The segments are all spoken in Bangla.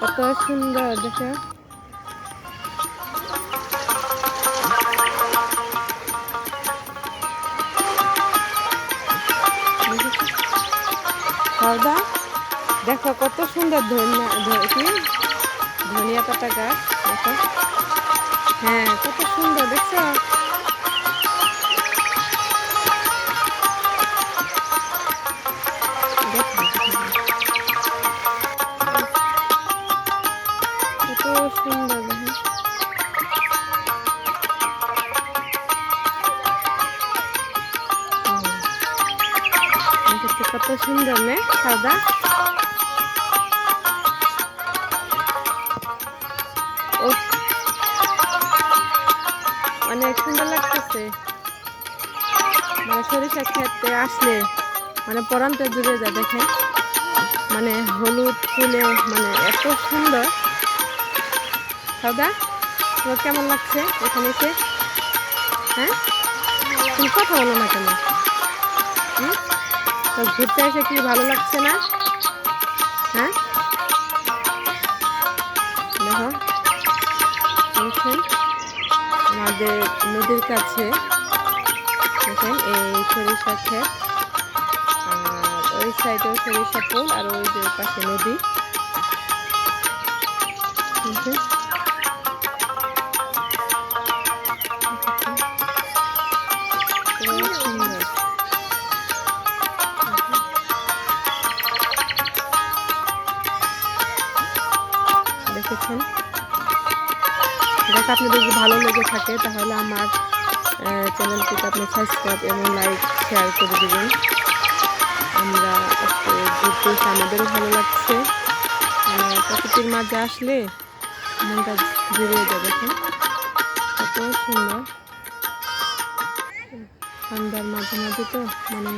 কত সুন্দর দেখো। দেখো কত সুন্দর ধনিয়া ধনিয়া পাতা গাছ দেখো। হ্যাঁ কত সুন্দর দেখছ? দেখো, সুন্দর, নে? সাদা? অনেক সুন্দর লাগতেছে। মানে সরিষা খেতে আসলে মানে পরানটা জুড়ে যায় দেখেন মানে হলুদ ফুলে মানে এত সুন্দর। সাদা? তোমার কেমন লাগছে এখানে এসে? হ্যাঁ? তুমি কথা বলো না কেন? তো ঘুরতে এসে কি ভালো লাগছে না হ্যাঁ দেখো দেখছেন আমাদের নদীর কাছে, দেখেন, এই সরিষা ক্ষেত ওই সাইডেও সরিষা ফুল, আর ওই যে পাশে নদী দেখেন? দেখেছেন। দেখ আপনাদের যদি ভালো লেগে থাকে, তাহলে আমার চ্যানেলটিকে আপনি সাবস্ক্রাইব এবং লাইক শেয়ার করে দেবেন। আমরা ঘুরতে আমাদেরও ভালো লাগছে। মানে প্রকৃতির মাঝে আসলে মনটা জুড়িয়ে যাবে কত সুন্দর। ঠান্ডার মাঝে মাঝে তো মানে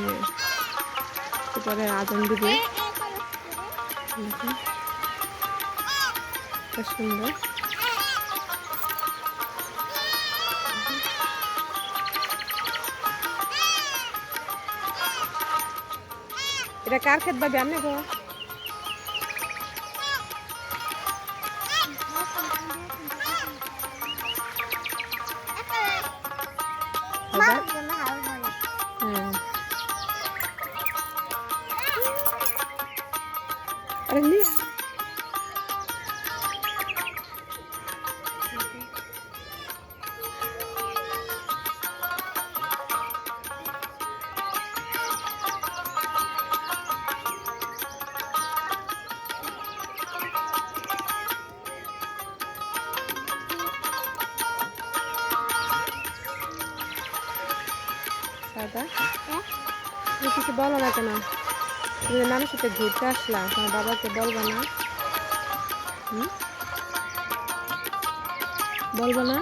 পরে আজান দিবে। দেখেন। কত সুন্দর এটা কার ক্ষেত বাবি আপনি গো দাদা? দাদা তুমি কিছু বলো না কেন? তুমি যে সাথে ঘুরতে আসলা, তোমার বাবাকে বলবা না? বলব না?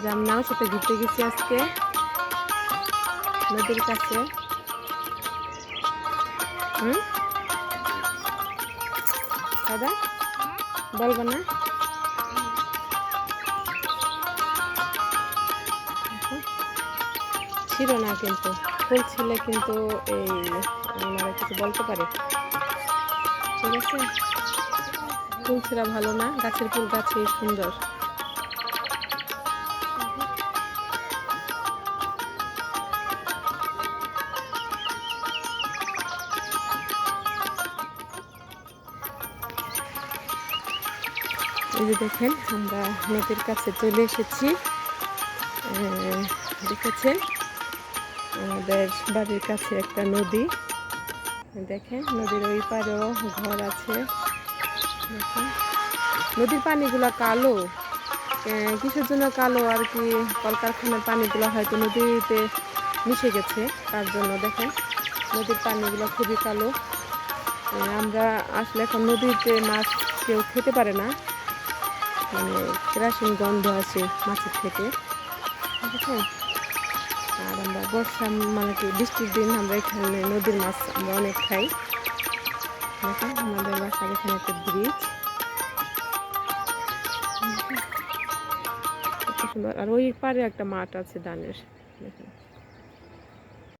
যে আমি নানুর সাথে ঘুরতে গেছি আজকে নদীর কাছে। হুম? দাদা বলব না? ছিল না কিন্তু, ফুল ছিল কিন্তু এই ওনারা কিছু বলতে পারে ঠিক আছে? ফুল ছিল ভালো না, গাছের ফুল গাছই সুন্দর। এই যে দেখেন, আমরা নদীর কাছে চলে এসেছি। দেখেছেন? আমাদের বাড়ির কাছে একটা নদী। দেখেন, নদীর ওই পারেও ঘর আছে। দেখেন, নদীর পানিগুলো কালো। কিসের জন্য কালো আর কি? কলকারখানার পানিগুলো হয়তো নদীতে মিশে গেছে, তার জন্য দেখেন, নদীর পানিগুলো খুবই কালো। আমরা আসলে এখন নদীতে মাছ কেউ খেতে পারে না। মানে কেরাসিন গন্ধ আছে মাছের থেকে। বুঝেছেন আর আমরা বর্ষা মানে কি বৃষ্টির দিন আমরা এখানে নদীর মাছ আমরা অনেক খাই। আমাদের বাসার এখানে একটা ব্রিজ আর ওই পারে একটা মাঠ আছে ধানের